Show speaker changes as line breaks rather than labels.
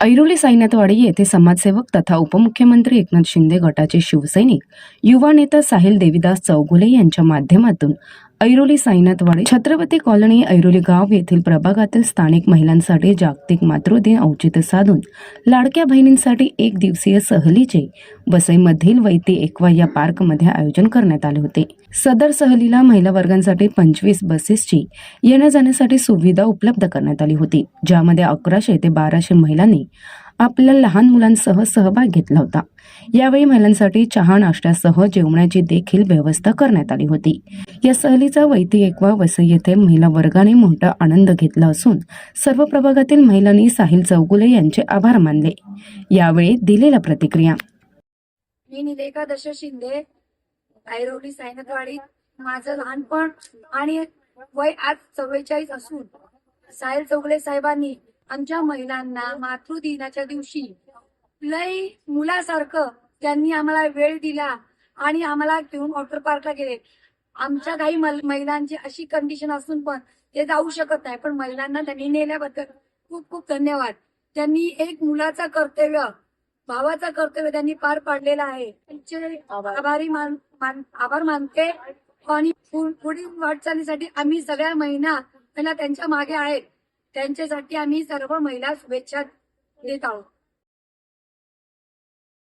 ऐरोली साईनाथवाडी येथे समाजसेवक तथा उपमुख्यमंत्री एकनाथ शिंदे गटाचे शिवसैनिक युवा नेता साहिल देविदास चौगुले यांच्या माध्यमातून ऐरोली साईनाथवाडी छत्रपती कॉलनी ऐरोली गाव येथील प्रभागातील स्थानिक महिलांसाठी जागतिक मातृदिन औचित्य साधून लाडक्या बहिणींसाठी एक दिवसीय सहलीचे वसईमधील वैती एकवा या पार्कमध्ये आयोजन करण्यात आले होते. सदर सहलीला महिला वर्गांसाठी पंचवीस बसेसची येण्या जाण्यासाठी सुविधा उपलब्ध करण्यात आली होती ज्यामध्ये अकराशे ते बाराशे महिलांनी आपल्या लहान मुलांसह सहभाग घेतला होता. यावेळी महिलांसाठी चहा नाश्त्यासह जेवणाची देखील व्यवस्था करण्यात आली होती. या सहलीचा वैती एकवा वसई येथे महिला वर्गाने मोठा आनंद घेतला असून सर्व प्रभागातील महिलांनी साहिल चौगुले यांचे आभार मानले. यावेळी दिलेल्या प्रतिक्रिया.
मी निलेखा दश शिंदे ऐरोली सायनकवाडी माझं लहानपण आणि वय आज चव्वेचाळीस असून साहिल चौगले साहेबांनी आमच्या महिलांना मातृदिनाच्या दिवशी लई मुलासारखं त्यांनी आम्हाला वेळ दिला आणि आम्हाला घेऊन वॉटर पार्कला गेले. आमच्या काही महिलांची अशी कंडिशन असून पण ते जाऊ शकत नाही. पण महिलांना त्यांनी नेल्याबद्दल खूप खूप धन्यवाद. त्यांनी एक मुलाचा कर्तव्य भावाचा कर्तव्य त्यांनी पार पाडलेला आहे. त्यांचे आभारी. मान मान- आभार मानते. आणि पुढील वाटचालीसाठी आम्ही सगळ्या महिला महिला त्यांच्या मागे आहेत. त्यांच्यासाठी आम्ही सर्व महिला शुभेच्छा देत आहोत.